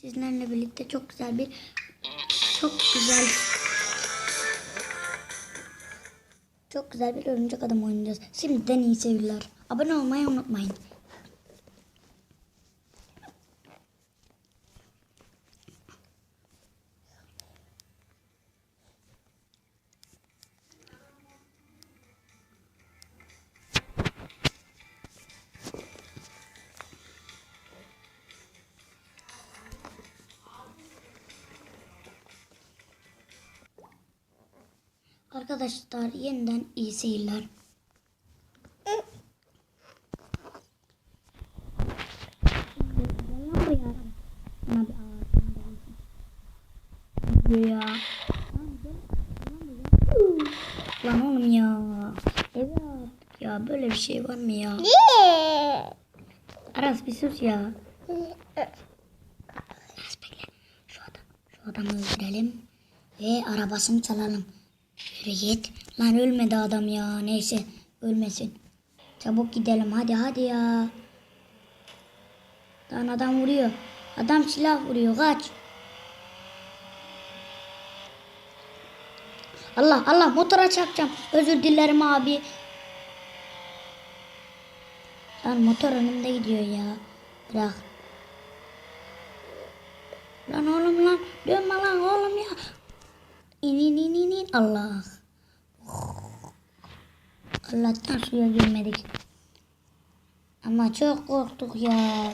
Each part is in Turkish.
Sizlerle birlikte çok güzel bir çok güzel çok güzel bir örümcek adam oynayacağız. Şimdiden iyi seyirler. Abone olmayı unutmayın. Arkadaşlar yeniden iyi seyirler. Ya. Lan oğlum ya. Evet. Ya böyle bir şey var mı ya? Aras bir sus ya. Aras bekle. Şu adam, şu adamı öldürelim. Ve arabasını çalalım. Yürü. Lan ölmedi adam ya. Neyse ölmesin. Çabuk gidelim hadi hadi ya. Lan adam vuruyor. Adam silah vuruyor kaç. Allah Allah motora çarpacağım. Özür dilerim abi. Lan motor önümde gidiyor ya. Bırak. Lan oğlum lan. Dönme lan oğlum ya. İn in in in in. Allah. Allah'tan suya girmedik. Ama çok korktuk ya.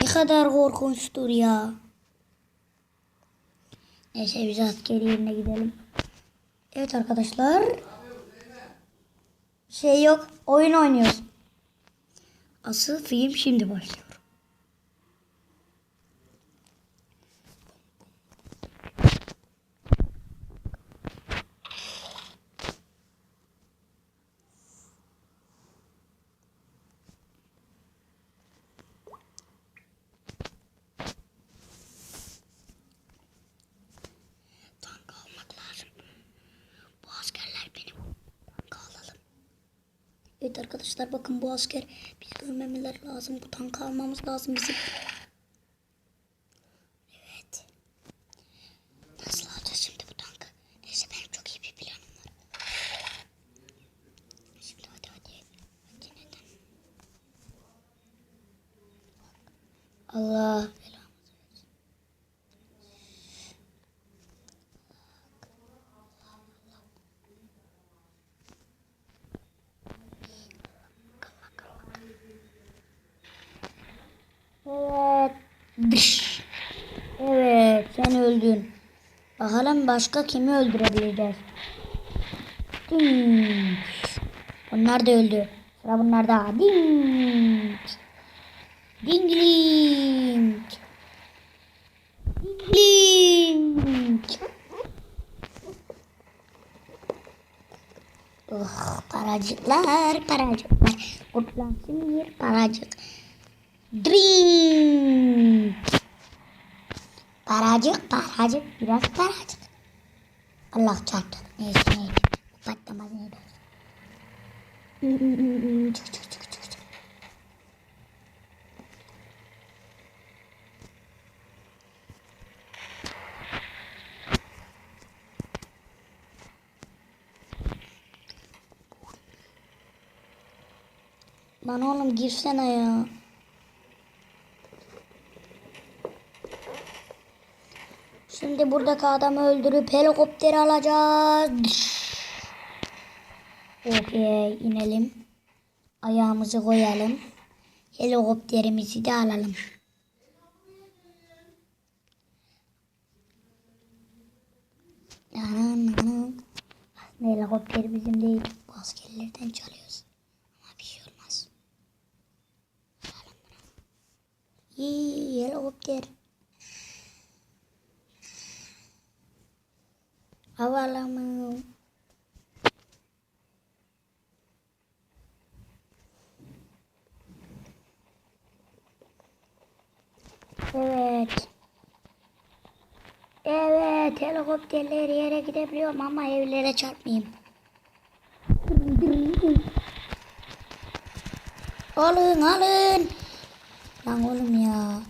Ne kadar korkunçtur ya. Neyse biz askeri yerine gidelim. Evet arkadaşlar. Şey yok. Oyun oynuyoruz. Asıl film şimdi başlıyor. Tank almak lazım. Bu askerler benim. Tank alalım. Evet arkadaşlar bakın bu asker bizi ölmemeleri lazım. Bu tankı almamız lazım bizim. Evet. Nasıl alacağız şimdi bu tankı? Neyse benim çok iyi bir planım var. Şimdi hadi hadi. Hadi neden? Allah Evet sen öldün. Bakalım başka kimi öldürebileceğiz. Ding. Bunlar da öldü. Sıra bunlarda. Ding. Dingling. Dingling. Oh, paracıklar, paracıklar. Kurtlansın bir paracık. Drink. Paracık, paracık, biraz paracık. Allah çarptı. Neyse neyse. Patlamaz neydi. Çık çık çık çık çık. Lan oğlum girsene ya. Şimdi buradaki adamı öldürüp helikopteri alacağız. Okey inelim. Ayağımızı koyalım. Helikopterimizi de alalım. Aslında helikopter bizim değil. Bu askerlerden çalıyoruz. Ama bir şey olmaz. İyi helikopter. Havalamam. Evet. Evet helikopterler yere gidebiliyorum ama evlere çarpmayayım. alın alın. Lan oğlum ya.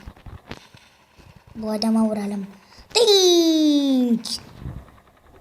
Bu adama vuralım. Dink.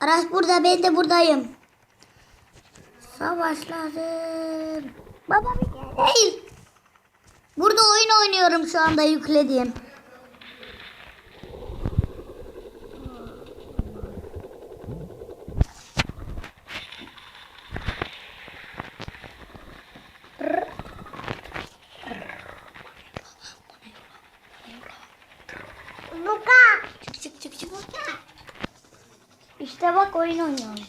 Aras burada, ben de buradayım. Savaş lazım. Baba bir gel. Burada oyun oynuyorum şu anda yüklediğim. Luka. Çık çık çık çık. İşte bak oyun oynuyorum.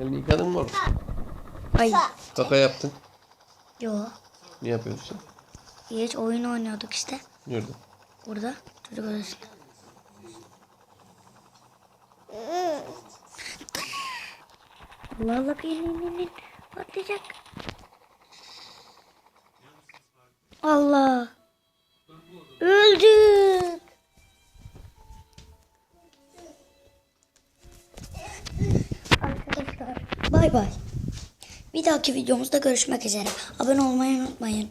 Elini yıkadın mı oğlum? Ay. Kaka yaptın. Yo. Ne yapıyorsun? Hiç oyun oynuyorduk işte. Nerede? Burada çocuk odasında. Allah Allah in in in in. Patlayacak. Allah. Öldük. Bay bay. Bir dahaki videomuzda görüşmek üzere. Abone olmayı unutmayın.